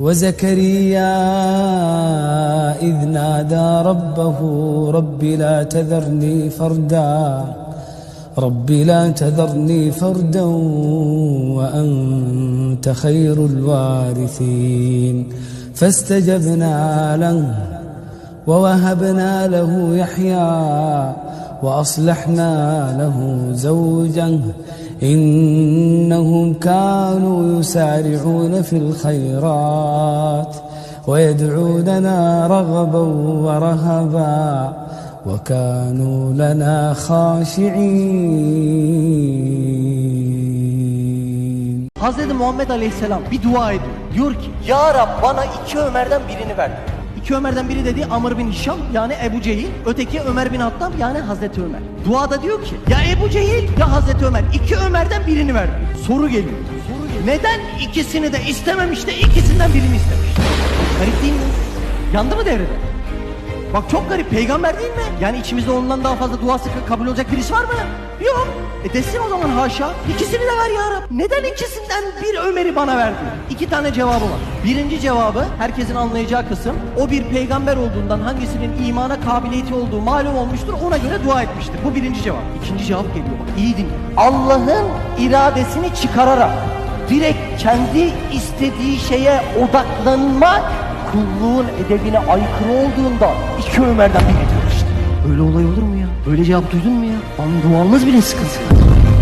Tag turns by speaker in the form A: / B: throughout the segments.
A: وزكريا إذ نادى ربه رب لا تذرني فردا رب لا تذرني فردا وأنت خير الوارثين. فاستجبنا له ووهبنا له يحيى وأصلحنا له زوجا إنهم كانوا يسارعون في الخيرات ويدعوننا رغبا ورهبا وكانوا لنا خاشعين
B: Hazreti Muhammed Aleyhisselam bir dua ediyor. Diyor ki Ya Rab bana iki Ömer'den birini ver. İki Ömer'den biri dediği Amr bin Hişam yani Ebu Cehil. Öteki Ömer bin Hattab yani Hazreti Ömer. Duada diyor ki ya Ebu Cehil ya Hazreti Ömer. İki Ömer'den birini ver. Soru geliyor. Neden ikisini de istememiş de ikisinden birini istemiş? Garip değil mi? Yandı mı devrede? Bak çok garip peygamber değil mi? Yani içimizde ondan daha fazla duası kabul olacak birisi var mı? Yok. E desin o zaman haşa. İkisini de ver ya. Neden ikisinden bir Ömer'i bana verdin? İki tane cevabı var. Birinci cevabı herkesin anlayacağı kısım o bir peygamber olduğundan hangisinin imana kabiliyeti olduğu malum olmuştur ona göre dua etmiştir. Bu birinci cevap. İkinci cevap geliyor bak iyi dinle. Allah'ın iradesini çıkararak direkt kendi istediği şeye odaklanmak kulluğun edebine aykırı olduğunda iki Ömer'den biri. Böyle olay olur mu ya? Böyle cevap duydun mu ya? Lan duamız bile sıkıntı.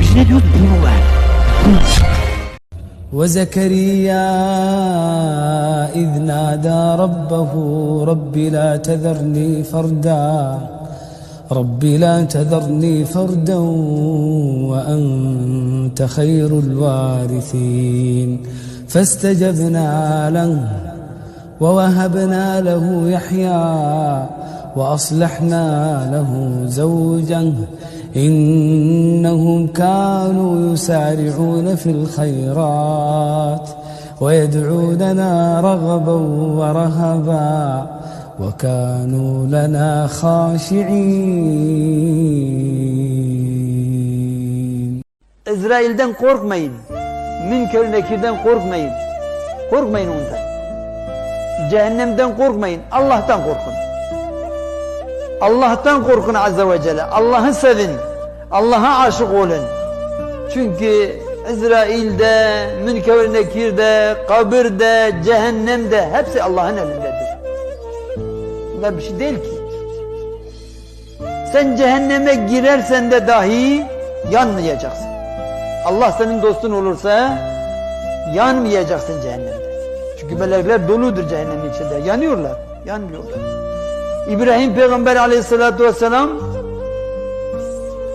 B: Biz ne diyoruz? Bunu ver.
A: وزكريا إذ نادى ربه رب لا تذرني فردا رب لا تذرني فردا وأنت خير الوارثين فاستجبنا له ووهبنا له يحيى وأصلحنا له زوجا إنهم كانوا يسارعون في الخيرات ويدعوننا رغبا ورهبا وكانوا لنا خاشعين.
C: إزرائيل دن قرق مين؟ من كلنا كدن قرق مين؟ قرق مين أنت جهنم دن قرق مين؟ الله دن قرق Allah'tan korkun Azze ve Celle. Allah'ı sevin. Allah'a aşık olun. Çünkü İsrail'de, Münker Nekir'de, kabirde, cehennemde hepsi Allah'ın elindedir. Bunlar bir şey değil ki. Sen cehenneme girersen de dahi yanmayacaksın. Allah senin dostun olursa yanmayacaksın cehennemde. Çünkü melekler doludur cehennemin içinde. Yanıyorlar. Yanmıyorlar. İbrahim Peygamber aleyhissalatü vesselam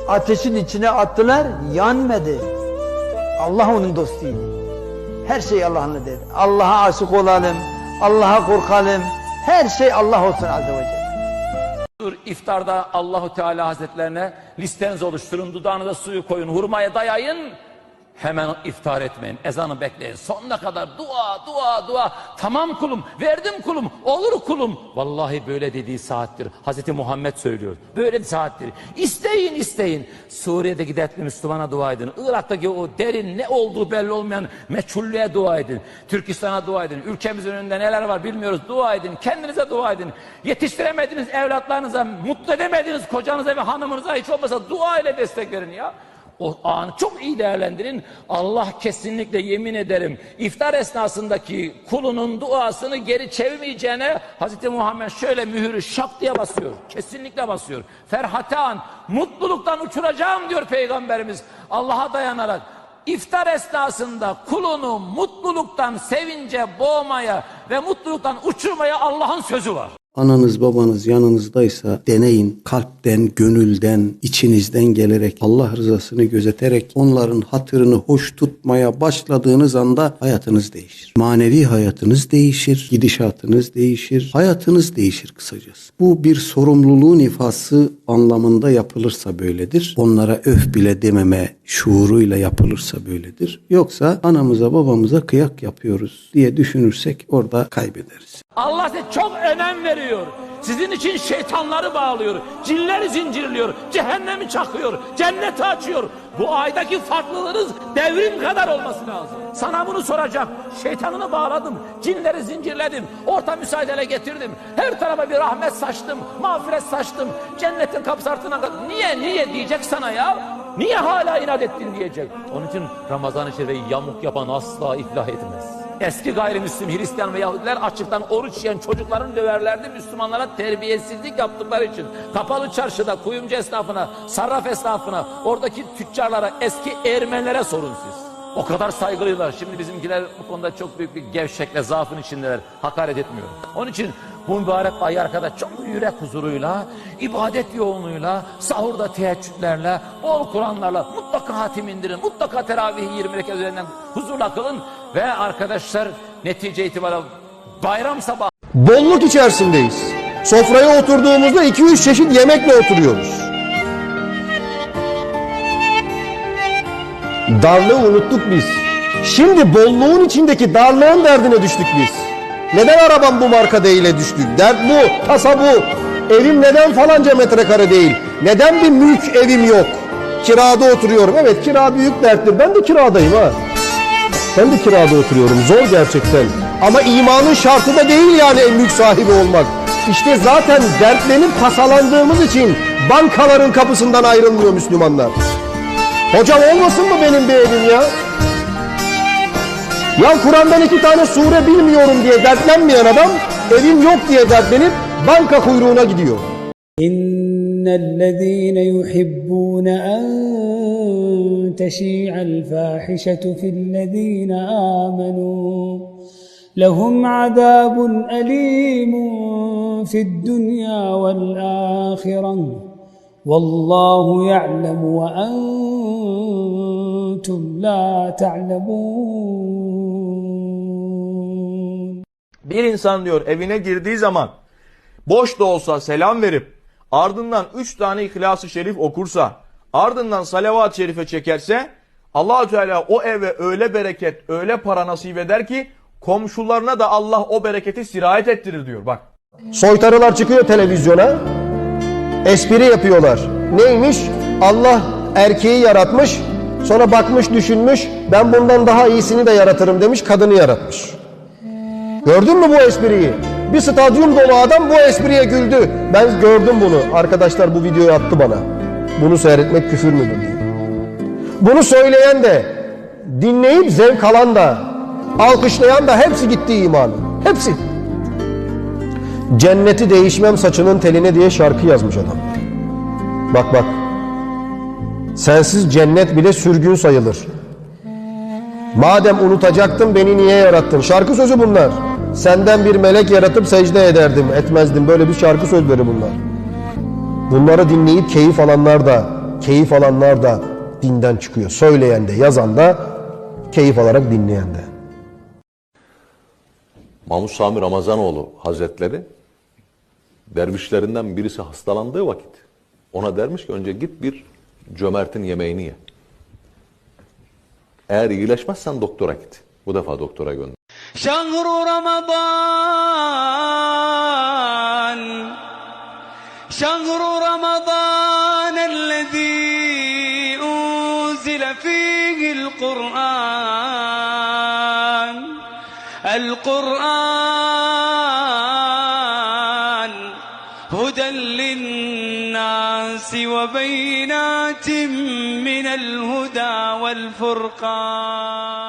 C: ateşin içine attılar. Yanmadı. Allah onun dostuydu. Her şey Allah'ın dedi. Allah'a aşık olalım. Allah'a korkalım. Her şey Allah olsun azze ve celle.
D: İftarda Allahu Teala Hazretlerine listenizi oluşturun, dudağınıza suyu koyun, hurmaya dayayın. Hemen iftar etmeyin, ezanı bekleyin. Sonuna kadar dua, dua, dua. Tamam kulum, verdim kulum, olur kulum. Vallahi böyle dediği saattir. Hazreti Muhammed söylüyor. Böyle bir saattir. İsteyin, isteyin. Suriye'deki dertli Müslümana dua edin. Irak'taki o derin ne olduğu belli olmayan meçhullüğe dua edin. Türkistan'a dua edin. Ülkemizin önünde neler var bilmiyoruz. Dua edin. Kendinize dua edin. Yetiştiremediğiniz evlatlarınıza, mutlu edemediğiniz kocanıza ve hanımınıza hiç olmasa dua ile destek verin ya. O anı çok iyi değerlendirin. Allah kesinlikle yemin ederim iftar esnasındaki kulunun duasını geri çevirmeyeceğine Hz. Muhammed şöyle mühürü şak diye basıyor. Kesinlikle basıyor. Ferhatan mutluluktan uçuracağım diyor Peygamberimiz Allah'a dayanarak. İftar esnasında kulunu mutluluktan sevince boğmaya ve mutluluktan uçurmaya Allah'ın sözü var.
E: Ananız babanız yanınızdaysa deneyin kalpten, gönülden, içinizden gelerek Allah rızasını gözeterek onların hatırını hoş tutmaya başladığınız anda hayatınız değişir. Manevi hayatınız değişir, gidişatınız değişir, hayatınız değişir kısacası. Bu bir sorumluluğun ifası anlamında yapılırsa böyledir. Onlara öf bile dememe şuuruyla yapılırsa böyledir. Yoksa anamıza babamıza kıyak yapıyoruz diye düşünürsek orada kaybederiz.
D: Allah size çok önem veriyor. Sizin için şeytanları bağlıyor, cinleri zincirliyor, cehennemi çakıyor, cenneti açıyor. Bu aydaki farklılığınız devrim kadar olması lazım. Sana bunu soracağım. Şeytanını bağladım, cinleri zincirledim, orta müsaadele getirdim. Her tarafa bir rahmet saçtım, mağfiret saçtım. Cennetin kapısı ardına kadar. Niye, niye diyecek sana ya? Niye hala inat ettin diyecek. Onun için Ramazan-ı Şerif'i yamuk yapan asla iflah etmez. Eski gayrimüslim Hristiyan ve Yahudiler açıktan oruç yiyen çocukların döverlerdi Müslümanlara terbiyesizlik yaptıkları için. Kapalı çarşıda kuyumcu esnafına, sarraf esnafına, oradaki tüccarlara, eski Ermenilere sorun siz. O kadar saygılılar. Şimdi bizimkiler bu konuda çok büyük bir gevşekle, zaafın içindeler. Hakaret etmiyorum. Onun için bu mübarek ay arkada çok yürek huzuruyla, ibadet yoğunluğuyla, sahurda teheccüdlerle, bol Kur'anlarla mutlaka hatim indirin. Mutlaka teravihi 20 rekat üzerinden huzurla kılın. Ve arkadaşlar netice itibariyle bayram sabahı
F: Bolluk içerisindeyiz. Sofraya oturduğumuzda 2-3 çeşit yemekle oturuyoruz. Darlığı unuttuk biz. Şimdi bolluğun içindeki darlığın derdine düştük biz. Neden arabam bu marka değile düştük? Dert bu, tasa bu. Evim neden falanca metrekare değil? Neden bir mülk evim yok? Kirada oturuyorum. Evet kira büyük derttir. Ben de kiradayım ha. Ben de kirada oturuyorum. Zor gerçekten. Ama imanın şartı da değil yani en büyük sahibi olmak. İşte zaten dertlenip tasalandığımız için bankaların kapısından ayrılmıyor Müslümanlar. Hocam olmasın mı benim bir evim ya? Ya Kur'an'dan iki tane sure bilmiyorum diye dertlenmeyen adam evim yok diye dertlenip banka kuyruğuna gidiyor.
A: İnnellezîne yuhibbûne en تشيع الفاحشة في الذين آمنوا لهم عذاب أليم في الدنيا والآخرة والله يعلم وأنتم لا تعلمون
G: Bir insan diyor evine girdiği zaman boş da olsa selam verip ardından üç tane İhlas-ı Şerif okursa ardından salavat-ı şerife çekerse Allahü Teala o eve öyle bereket, öyle para nasip eder ki komşularına da Allah o bereketi sirayet ettirir diyor bak.
F: Soytarılar çıkıyor televizyona. Espri yapıyorlar. Neymiş? Allah erkeği yaratmış. Sonra bakmış düşünmüş. Ben bundan daha iyisini de yaratırım demiş. Kadını yaratmış. Gördün mü bu espriyi? Bir stadyum dolu adam bu espriye güldü. Ben gördüm bunu. Arkadaşlar bu videoyu attı bana. Bunu seyretmek küfür müdür diye. Bunu söyleyen de, dinleyip zevk alan da, alkışlayan da hepsi gitti imanı. Hepsi. Cenneti değişmem saçının teline diye şarkı yazmış adam. Bak bak. Sensiz cennet bile sürgün sayılır. Madem unutacaktın beni niye yarattın? Şarkı sözü bunlar. Senden bir melek yaratıp secde ederdim, etmezdim. Böyle bir şarkı sözleri bunlar. Bunları dinleyip keyif alanlar da, keyif alanlar da dinden çıkıyor. Söyleyen de, yazan da, keyif alarak dinleyen de.
H: Mahmut Sami Ramazanoğlu Hazretleri dervişlerinden birisi hastalandığı vakit ona dermiş ki önce git bir cömertin yemeğini ye. Eğer iyileşmezsen doktora git. Bu defa doktora gönder.
I: Şahru Ramazan شهر رمضان الذي أنزل فيه القرآن. القرآن هدى للناس وبينات من الهدى والفرقان.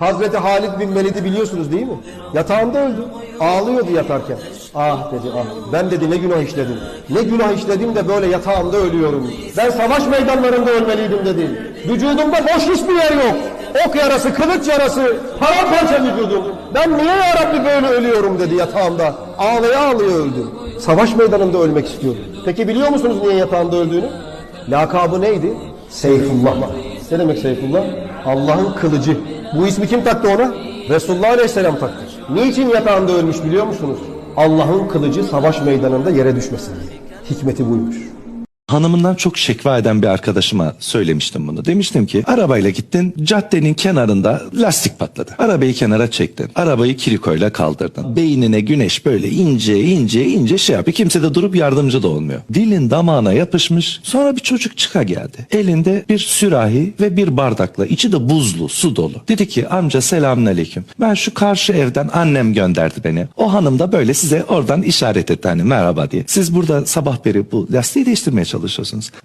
F: Hazreti Halid bin Velid'i biliyorsunuz değil mi? Yatağında öldü. Ağlıyordu yatarken. Ah dedi ah. Ben dedi ne günah işledim. Ne günah işledim de böyle yatağımda ölüyorum. Ben savaş meydanlarında ölmeliydim dedi. Vücudumda boş hiçbir yer yok. Ok yarası, kılıç yarası, paramparça vücudum. Ben niye ya böyle ölüyorum dedi yatağımda. Ağlaya ağlaya öldüm. Savaş meydanında ölmek istiyordum. Peki biliyor musunuz niye yatağında öldüğünü? Lakabı neydi? Seyfullah. Ne demek Seyfullah? Allah'ın kılıcı. Bu ismi kim taktı ona? Resulullah Aleyhisselam taktı. Niçin yatağında ölmüş biliyor musunuz? Allah'ın kılıcı savaş meydanında yere düşmesin diye. Hikmeti buymuş.
J: Hanımından çok şekva eden bir arkadaşıma söylemiştim bunu. Demiştim ki arabayla gittin caddenin kenarında lastik patladı. Arabayı kenara çektin. Arabayı kirikoyla kaldırdın. Beynine güneş böyle ince ince ince şey yapıyor. Kimse de durup yardımcı da olmuyor. Dilin damağına yapışmış. Sonra bir çocuk çıka geldi. Elinde bir sürahi ve bir bardakla. içi de buzlu su dolu. Dedi ki amca selamünaleyküm. Ben şu karşı evden annem gönderdi beni. O hanım da böyle size oradan işaret etti hani merhaba diye. Siz burada sabah beri bu lastiği değiştirmeye çalışıyorsunuz.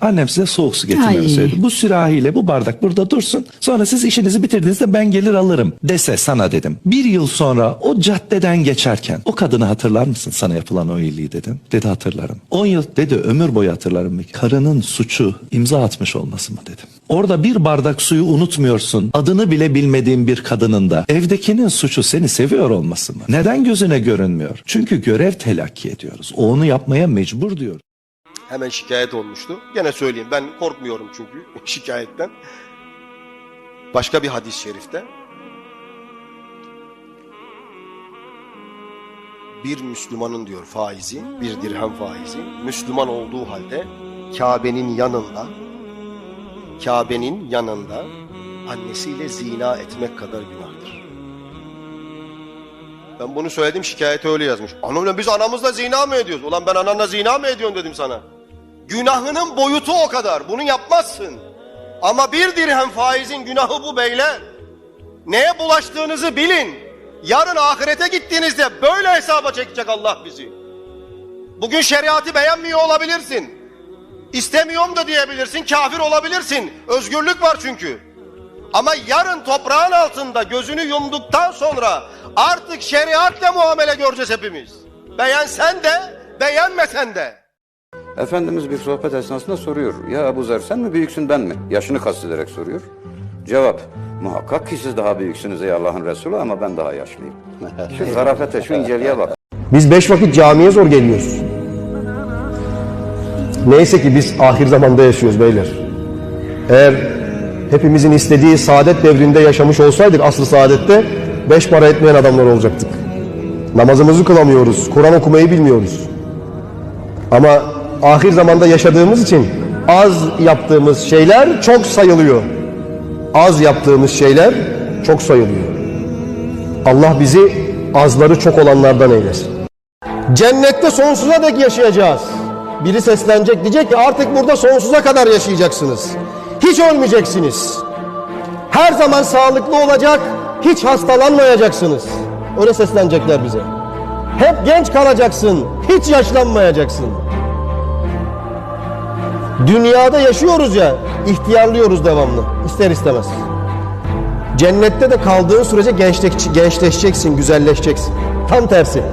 J: Annem size soğuk su getirmemi söyledi. Bu sürahiyle bu bardak burada dursun. Sonra siz işinizi bitirdiğinizde ben gelir alırım dese sana dedim. Bir yıl sonra o caddeden geçerken o kadını hatırlar mısın sana yapılan o iyiliği dedim. Dedi hatırlarım. 10 yıl dedi ömür boyu hatırlarım. Karının suçu imza atmış olması mı dedim. Orada bir bardak suyu unutmuyorsun. Adını bile bilmediğin bir kadının da evdekinin suçu seni seviyor olması mı? Neden gözüne görünmüyor? Çünkü görev telakki ediyoruz. O onu yapmaya mecbur diyor.
F: Hemen şikayet olmuştu. Gene söyleyeyim ben korkmuyorum çünkü şikayetten. Başka bir hadis-i şerifte. Bir Müslümanın diyor faizi, bir dirhem faizi, Müslüman olduğu halde Kabe'nin yanında, Kabe'nin yanında annesiyle zina etmek kadar günahtır. Ben bunu söyledim şikayete öyle yazmış. Anamla biz anamızla zina mı ediyoruz? Ulan ben ananla zina mı ediyorum dedim sana. Günahının boyutu o kadar. Bunu yapmazsın. Ama bir dirhem faizin günahı bu beyler. Neye bulaştığınızı bilin. Yarın ahirete gittiğinizde böyle hesaba çekecek Allah bizi. Bugün şeriatı beğenmiyor olabilirsin. İstemiyorum da diyebilirsin, kafir olabilirsen. Özgürlük var çünkü. Ama yarın toprağın altında gözünü yumduktan sonra artık şeriatla muamele göreceğiz hepimiz. Beğensen de, beğenmesen de.
K: Efendimiz bir sohbet esnasında soruyor. Ya Ebu Zer sen mi büyüksün ben mi? Yaşını kastederek soruyor. Cevap. Muhakkak ki siz daha büyüksünüz ey Allah'ın Resulü ama ben daha yaşlıyım. Şu zarafete, şu inceliğe bak.
F: Biz beş vakit camiye zor geliyoruz. Neyse ki biz ahir zamanda yaşıyoruz beyler. Eğer hepimizin istediği saadet devrinde yaşamış olsaydık aslı saadette beş para etmeyen adamlar olacaktık. Namazımızı kılamıyoruz, Kur'an okumayı bilmiyoruz. Ama ahir zamanda yaşadığımız için az yaptığımız şeyler çok sayılıyor. Az yaptığımız şeyler çok sayılıyor. Allah bizi azları çok olanlardan eylesin. Cennette sonsuza dek yaşayacağız. Biri seslenecek diyecek ki artık burada sonsuza kadar yaşayacaksınız. Hiç ölmeyeceksiniz. Her zaman sağlıklı olacak, hiç hastalanmayacaksınız. Öyle seslenecekler bize. Hep genç kalacaksın, hiç yaşlanmayacaksın. Dünyada yaşıyoruz ya, ihtiyarlıyoruz devamlı, ister istemez. Cennette de kaldığın sürece gençleş, gençleşeceksin, güzelleşeceksin. Tam tersi.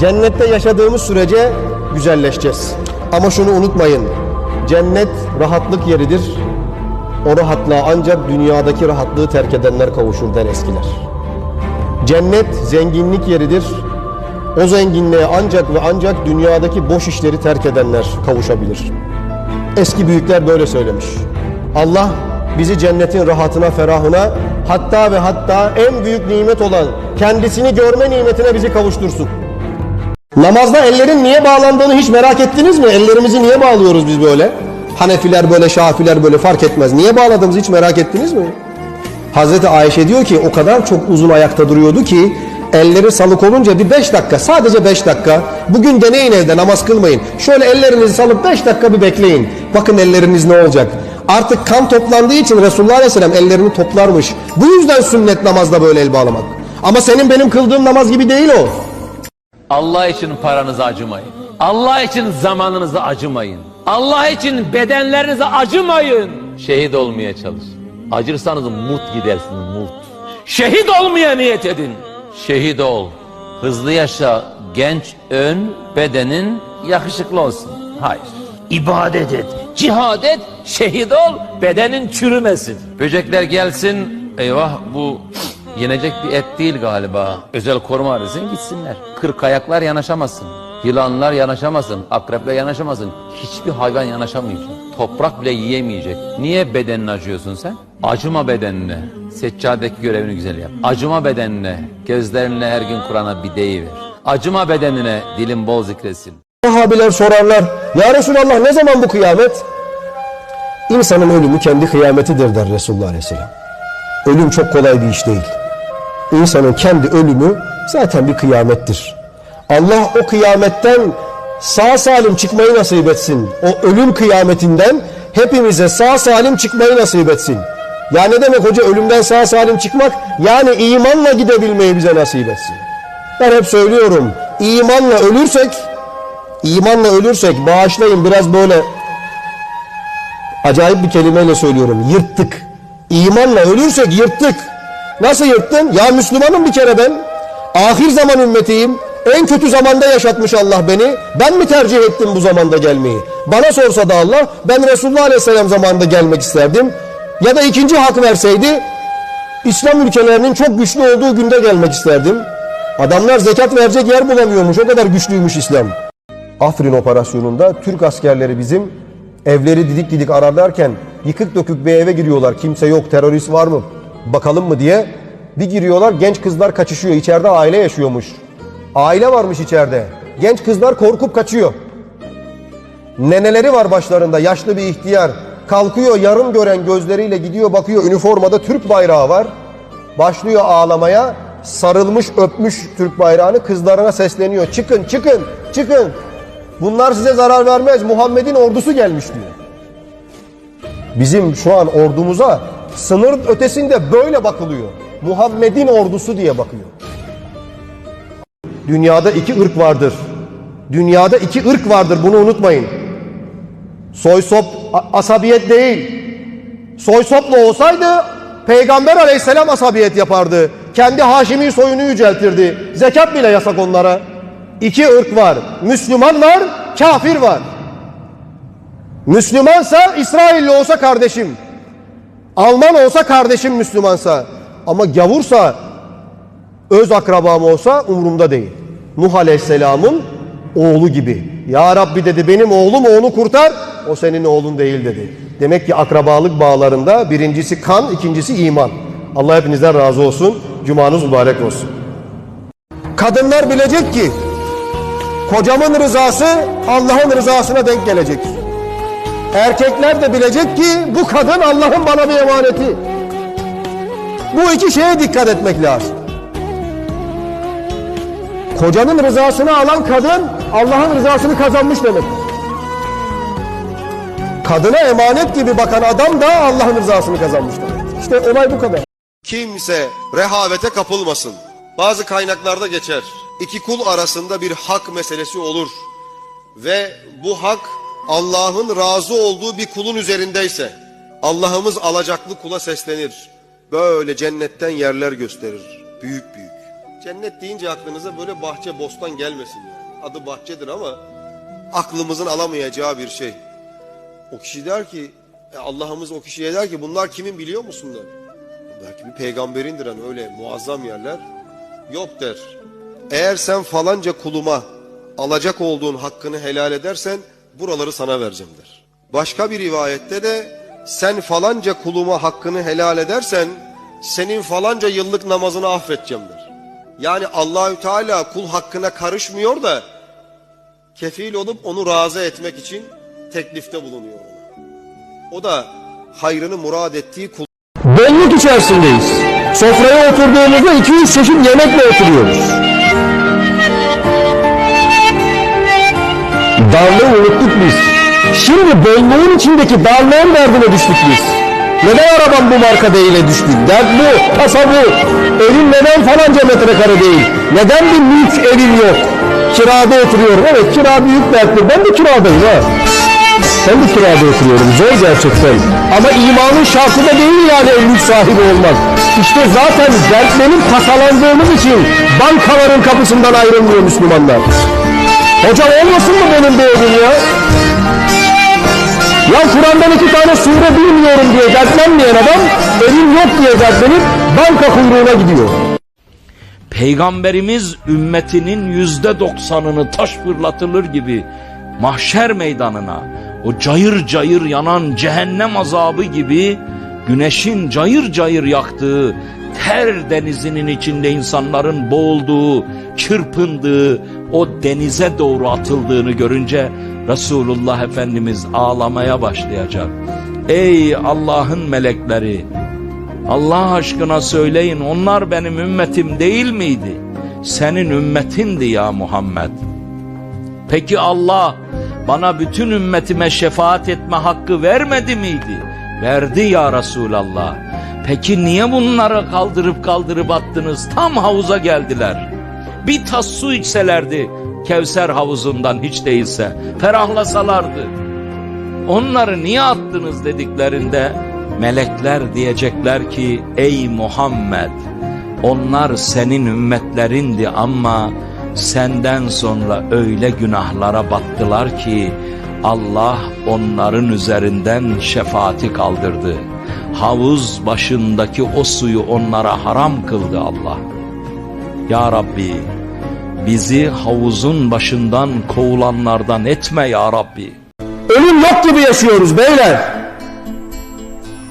F: Cennette yaşadığımız sürece güzelleşeceğiz. Ama şunu unutmayın. Cennet rahatlık yeridir. O rahatlığa ancak dünyadaki rahatlığı terk edenler kavuşur der eskiler. Cennet zenginlik yeridir. O zenginliğe ancak ve ancak dünyadaki boş işleri terk edenler kavuşabilir. Eski büyükler böyle söylemiş. Allah bizi cennetin rahatına, ferahına, hatta ve hatta en büyük nimet olan kendisini görme nimetine bizi kavuştursun. Namazda ellerin niye bağlandığını hiç merak ettiniz mi? Ellerimizi niye bağlıyoruz biz böyle? Hanefiler böyle, Şafiler böyle fark etmez. Niye bağladığımızı hiç merak ettiniz mi? Hazreti Ayşe diyor ki o kadar çok uzun ayakta duruyordu ki elleri salık olunca bir beş dakika sadece beş dakika bugün deneyin evde namaz kılmayın. Şöyle ellerinizi salıp beş dakika bir bekleyin. Bakın elleriniz ne olacak. Artık kan toplandığı için Resulullah Aleyhisselam ellerini toplarmış. Bu yüzden sünnet namazda böyle el bağlamak. Ama senin benim kıldığım namaz gibi değil o.
D: Allah için paranızı acımayın. Allah için zamanınızı acımayın. Allah için bedenlerinizi acımayın. Şehit olmaya çalışın. Acırsanız mut gidersiniz mut. Şehit olmaya niyet edin. Şehit ol. Hızlı yaşa. Genç ön bedenin yakışıklı olsun. Hayır. İbadet et. Cihad et. Şehit ol. Bedenin çürümesin. Böcekler gelsin. Eyvah bu yenecek bir et değil galiba. Özel koruma arasın gitsinler. Kırk ayaklar yanaşamasın. Yılanlar yanaşamasın. Akrepler yanaşamasın. Hiçbir hayvan yanaşamayacak. Toprak bile yiyemeyecek. Niye bedenini acıyorsun sen? Acıma bedenine. Seccadeki görevini güzel yap. Acıma bedenine. Gözlerinle her gün Kur'an'a bir deyiver. Acıma bedenine dilin bol zikretsin.
F: sahabiler sorarlar. Ya Resulallah ne zaman bu kıyamet? İnsanın ölümü kendi kıyametidir der Resulullah Aleyhisselam. Ölüm çok kolay bir iş değil. İnsanın kendi ölümü zaten bir kıyamettir. Allah o kıyametten sağ salim çıkmayı nasip etsin. O ölüm kıyametinden hepimize sağ salim çıkmayı nasip etsin. Ya ne demek hoca ölümden sağ salim çıkmak? Yani imanla gidebilmeyi bize nasip etsin. Ben hep söylüyorum. imanla ölürsek, imanla ölürsek bağışlayın biraz böyle acayip bir kelimeyle söylüyorum. Yırttık. İmanla ölürsek yırttık. Nasıl yırttın? Ya Müslümanım bir kere ben. Ahir zaman ümmetiyim. En kötü zamanda yaşatmış Allah beni. Ben mi tercih ettim bu zamanda gelmeyi? Bana sorsa da Allah ben Resulullah Aleyhisselam zamanında gelmek isterdim. Ya da ikinci hak verseydi İslam ülkelerinin çok güçlü olduğu günde gelmek isterdim. Adamlar zekat verecek yer bulamıyormuş. O kadar güçlüymüş İslam. Afrin operasyonunda Türk askerleri bizim evleri didik didik ararlarken yıkık dökük bir eve giriyorlar. Kimse yok, terörist var mı? Bakalım mı diye. Bir giriyorlar, genç kızlar kaçışıyor. İçeride aile yaşıyormuş. Aile varmış içeride. Genç kızlar korkup kaçıyor. Neneleri var başlarında, yaşlı bir ihtiyar. Kalkıyor yarım gören gözleriyle gidiyor bakıyor üniformada Türk bayrağı var. Başlıyor ağlamaya. Sarılmış öpmüş Türk bayrağını kızlarına sesleniyor. Çıkın çıkın çıkın. Bunlar size zarar vermez. Muhammed'in ordusu gelmiş diyor. Bizim şu an ordumuza sınır ötesinde böyle bakılıyor. Muhammed'in ordusu diye bakıyor. Dünyada iki ırk vardır. Dünyada iki ırk vardır bunu unutmayın. Soy sop a- asabiyet değil. Soy soplu olsaydı Peygamber aleyhisselam asabiyet yapardı. Kendi Haşimi soyunu yüceltirdi. Zekat bile yasak onlara. İki ırk var. Müslüman var, kafir var. Müslümansa İsrailli olsa kardeşim. Alman olsa kardeşim Müslümansa. Ama gavursa öz akrabam olsa umurumda değil. Nuh Aleyhisselam'ın oğlu gibi. Ya Rabbi dedi benim oğlum onu kurtar. O senin oğlun değil dedi. Demek ki akrabalık bağlarında birincisi kan, ikincisi iman. Allah hepinizden razı olsun. Cumanız mübarek olsun. Kadınlar bilecek ki kocamın rızası Allah'ın rızasına denk gelecek. Erkekler de bilecek ki bu kadın Allah'ın bana bir emaneti. Bu iki şeye dikkat etmek lazım. Kocanın rızasını alan kadın Allah'ın rızasını kazanmış demek. Kadına emanet gibi bakan adam da Allah'ın rızasını kazanmış demek. İşte olay bu kadar.
L: Kimse rehavete kapılmasın. Bazı kaynaklarda geçer. İki kul arasında bir hak meselesi olur. Ve bu hak Allah'ın razı olduğu bir kulun üzerindeyse Allah'ımız alacaklı kula seslenir. Böyle cennetten yerler gösterir. Büyük büyük. Cennet deyince aklınıza böyle bahçe bostan gelmesin yani. Adı bahçedir ama aklımızın alamayacağı bir şey. O kişi der ki e, Allah'ımız o kişiye der ki bunlar kimin biliyor musun der. Belki bir peygamberindir hani öyle muazzam yerler. Yok der. Eğer sen falanca kuluma alacak olduğun hakkını helal edersen buraları sana vereceğim der. Başka bir rivayette de sen falanca kuluma hakkını helal edersen senin falanca yıllık namazını affedeceğim der. Yani Allahü Teala kul hakkına karışmıyor da kefil olup onu razı etmek için teklifte bulunuyor. O da hayrını murad ettiği kul
F: Bolluk içerisindeyiz. Sofraya oturduğumuzda 200 çeşit yemekle oturuyoruz. Darlığı unuttuk biz. Şimdi bolluğun içindeki darlığın derdine düştük biz. Neden arabam bu marka değile düştük? Dert bu, tasa bu. Evin neden falanca metrekare değil? Neden bir lüks evin yok? Kirada oturuyorum. Evet kira büyük dertli. Ben de kiradayım ha. Ben de kirada oturuyorum. Zor gerçekten. Ama imanın şartı da değil yani evlilik sahibi olmak. İşte zaten dertlenip tasalandığımız için bankaların kapısından ayrılmıyor Müslümanlar. Hocam olmasın mı benim evim ya? Ya Kur'an'dan iki tane sure bilmiyorum diye dertlenmeyen adam evim yok diye dertlenip banka kuyruğuna gidiyor.
M: Peygamberimiz ümmetinin yüzde doksanını taş fırlatılır gibi mahşer meydanına o cayır cayır yanan cehennem azabı gibi güneşin cayır cayır yaktığı her denizinin içinde insanların boğulduğu, çırpındığı, o denize doğru atıldığını görünce Resulullah Efendimiz ağlamaya başlayacak. Ey Allah'ın melekleri! Allah aşkına söyleyin onlar benim ümmetim değil miydi? Senin ümmetindi ya Muhammed. Peki Allah bana bütün ümmetime şefaat etme hakkı vermedi miydi? Verdi ya Resulallah. Peki niye bunları kaldırıp kaldırıp attınız? Tam havuza geldiler. Bir tas su içselerdi Kevser havuzundan hiç değilse ferahlasalardı. Onları niye attınız dediklerinde melekler diyecekler ki ey Muhammed onlar senin ümmetlerindi ama senden sonra öyle günahlara battılar ki Allah onların üzerinden şefaati kaldırdı. Havuz başındaki o suyu onlara haram kıldı Allah. Ya Rabbi bizi havuzun başından kovulanlardan etme ya Rabbi.
F: Ölüm yok gibi yaşıyoruz beyler.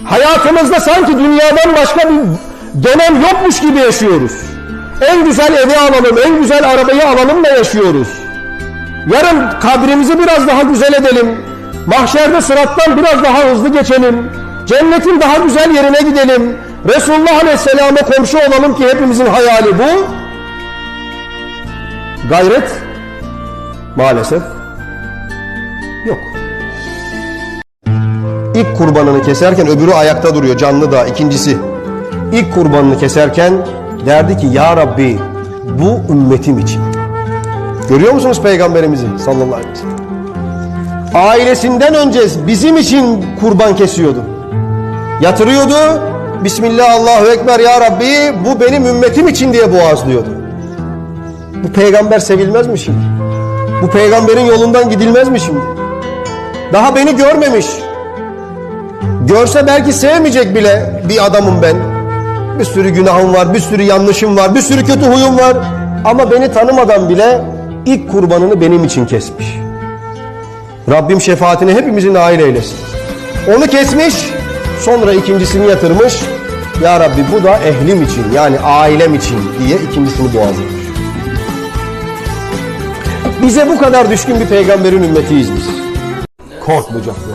F: Hayatımızda sanki dünyadan başka bir dönem yokmuş gibi yaşıyoruz. En güzel evi alalım, en güzel arabayı alalım da yaşıyoruz. Yarın kabrimizi biraz daha güzel edelim. Mahşerde sırattan biraz daha hızlı geçelim. Cennetin daha güzel yerine gidelim. Resulullah Aleyhisselam'a komşu olalım ki hepimizin hayali bu. Gayret maalesef yok. İlk kurbanını keserken öbürü ayakta duruyor canlı da ikincisi. İlk kurbanını keserken derdi ki ya Rabbi bu ümmetim için. Görüyor musunuz peygamberimizi sallallahu aleyhi ve sellem? Ailesinden önce bizim için kurban kesiyordu. Yatırıyordu. Bismillah Allahu Ekber ya Rabbi bu benim ümmetim için diye boğazlıyordu. Bu peygamber sevilmez mi şimdi? Bu peygamberin yolundan gidilmez mi şimdi? Daha beni görmemiş. Görse belki sevmeyecek bile bir adamım ben. Bir sürü günahım var, bir sürü yanlışım var, bir sürü kötü huyum var. Ama beni tanımadan bile ilk kurbanını benim için kesmiş. Rabbim şefaatine hepimizi nail eylesin. Onu kesmiş, sonra ikincisini yatırmış. Ya Rabbi bu da ehlim için yani ailem için diye ikincisini boğazlamış. Bize bu kadar düşkün bir peygamberin ümmetiyiz biz. Korkmayacak mı?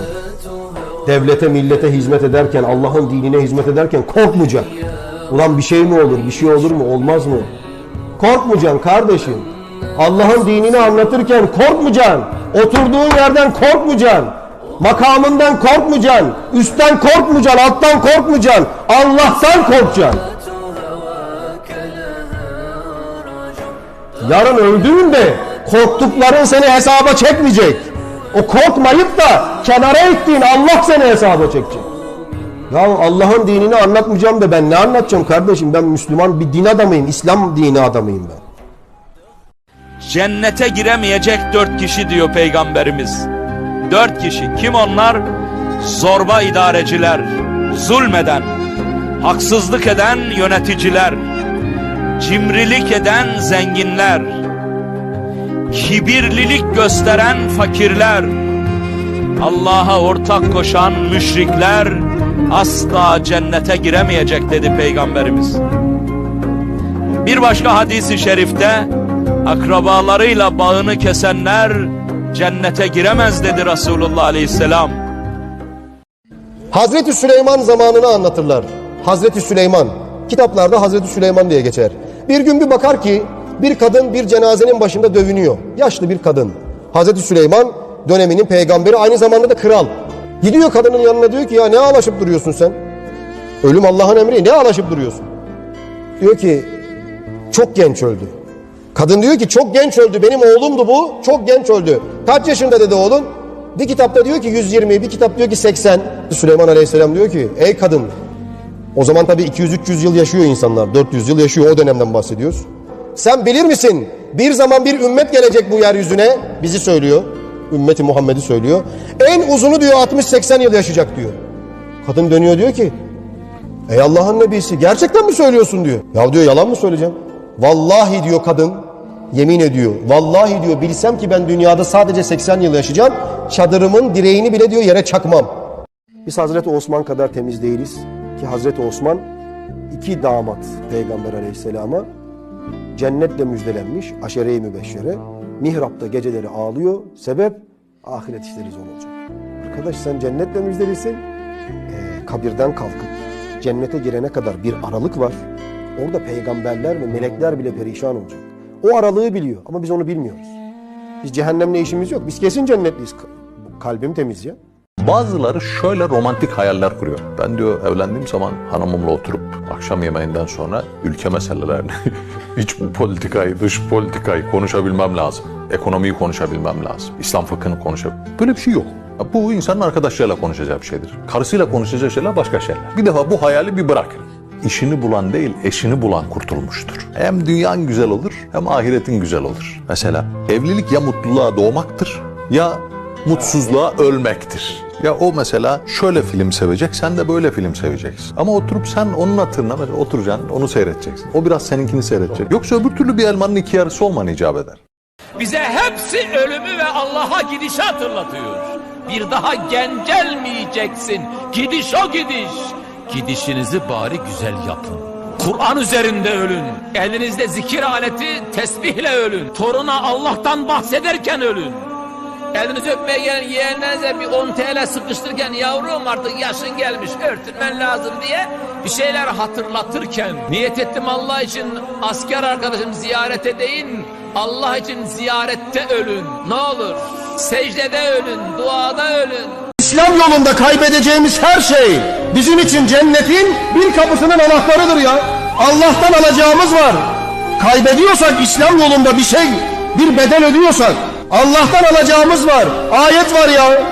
F: Devlete, millete hizmet ederken, Allah'ın dinine hizmet ederken korkmayacak. Ulan bir şey mi olur, bir şey olur mu, olmaz mı? Korkmayacaksın kardeşim. Allah'ın dinini anlatırken korkmayacaksın. Oturduğun yerden korkmayacaksın. Makamından korkmayacaksın. Üstten korkmayacaksın, alttan korkmayacaksın. Allah'tan korkacaksın. Yarın öldüğünde korktukların seni hesaba çekmeyecek. O korkmayıp da kenara ettiğin Allah seni hesaba çekecek. Ya Allah'ın dinini anlatmayacağım da ben ne anlatacağım kardeşim? Ben Müslüman bir din adamıyım, İslam dini adamıyım ben.
M: Cennete giremeyecek dört kişi diyor Peygamberimiz. Dört kişi. Kim onlar? Zorba idareciler, zulmeden, haksızlık eden yöneticiler, cimrilik eden zenginler, kibirlilik gösteren fakirler, Allah'a ortak koşan müşrikler asla cennete giremeyecek dedi Peygamberimiz. Bir başka hadisi şerifte akrabalarıyla bağını kesenler cennete giremez dedi Resulullah Aleyhisselam.
F: Hazreti Süleyman zamanını anlatırlar. Hazreti Süleyman. Kitaplarda Hazreti Süleyman diye geçer. Bir gün bir bakar ki bir kadın bir cenazenin başında dövünüyor. Yaşlı bir kadın. Hazreti Süleyman döneminin peygamberi aynı zamanda da kral. Gidiyor kadının yanına diyor ki ya ne ağlaşıp duruyorsun sen? Ölüm Allah'ın emri ne ağlaşıp duruyorsun? Diyor ki çok genç öldü. Kadın diyor ki çok genç öldü benim oğlumdu bu çok genç öldü. Kaç yaşında dedi oğlun? Bir kitapta diyor ki 120 bir kitap diyor ki 80. Süleyman Aleyhisselam diyor ki ey kadın o zaman tabii 200-300 yıl yaşıyor insanlar 400 yıl yaşıyor o dönemden bahsediyoruz. Sen bilir misin bir zaman bir ümmet gelecek bu yeryüzüne bizi söylüyor. Ümmeti Muhammed'i söylüyor. En uzunu diyor 60-80 yıl yaşayacak diyor. Kadın dönüyor diyor ki Ey Allah'ın nebisi gerçekten mi söylüyorsun diyor. Ya diyor yalan mı söyleyeceğim? Vallahi diyor kadın yemin ediyor. Vallahi diyor bilsem ki ben dünyada sadece 80 yıl yaşayacağım. Çadırımın direğini bile diyor yere çakmam. Biz Hazreti Osman kadar temiz değiliz. Ki Hazreti Osman iki damat Peygamber aleyhisselama cennetle müjdelenmiş aşere-i mübeşşere mihrapta geceleri ağlıyor. Sebep ahiret işleri zor olacak. Arkadaş sen cennetle müjdelisin. Ee, kabirden kalkıp cennete girene kadar bir aralık var. Orada peygamberler ve melekler bile perişan olacak. O aralığı biliyor ama biz onu bilmiyoruz. Biz cehennemle işimiz yok. Biz kesin cennetliyiz. Kalbim temiz ya.
H: Bazıları şöyle romantik hayaller kuruyor. Ben diyor evlendiğim zaman hanımımla oturup akşam yemeğinden sonra ülke meselelerini, iç politikayı, dış politikayı konuşabilmem lazım. Ekonomiyi konuşabilmem lazım. İslam fıkhını konuşabilmem. Böyle bir şey yok. Bu insanın arkadaşlarıyla konuşacağı bir şeydir. Karısıyla konuşacağı şeyler başka şeyler. Bir defa bu hayali bir bırakın. İşini bulan değil, eşini bulan kurtulmuştur. Hem dünyan güzel olur, hem ahiretin güzel olur. Mesela evlilik ya mutluluğa doğmaktır, ya mutsuzluğa ölmektir. Ya o mesela şöyle film sevecek, sen de böyle film seveceksin. Ama oturup sen onun hatırına mesela oturacaksın, onu seyredeceksin. O biraz seninkini seyredecek. Yoksa öbür türlü bir elmanın iki yarısı olman icap eder.
D: Bize hepsi ölümü ve Allah'a gidişi hatırlatıyor. Bir daha gencelmeyeceksin. Gidiş o gidiş. Gidişinizi bari güzel yapın. Kur'an üzerinde ölün. Elinizde zikir aleti tesbihle ölün. Toruna Allah'tan bahsederken ölün. Elinizi öpmeye gelen yeğenlerinize bir 10 TL sıkıştırırken yavrum artık yaşın gelmiş örtülmen lazım diye bir şeyler hatırlatırken niyet ettim Allah için asker arkadaşım ziyarete değil Allah için ziyarette ölün. Ne olur secdede ölün, duada ölün.
F: İslam yolunda kaybedeceğimiz her şey bizim için cennetin bir kapısının anahtarıdır ya. Allah'tan alacağımız var. Kaybediyorsak İslam yolunda bir şey, bir bedel ödüyorsak Allah'tan alacağımız var. Ayet var ya.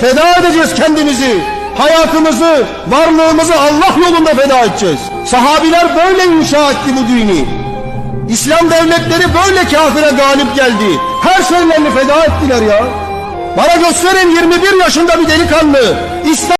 F: Feda edeceğiz kendimizi. Hayatımızı, varlığımızı Allah yolunda feda edeceğiz. Sahabiler böyle inşa etti bu dini. İslam devletleri böyle kafire galip geldi. Her şeylerini feda ettiler ya. Bana gösterin 21 yaşında bir delikanlı. İslam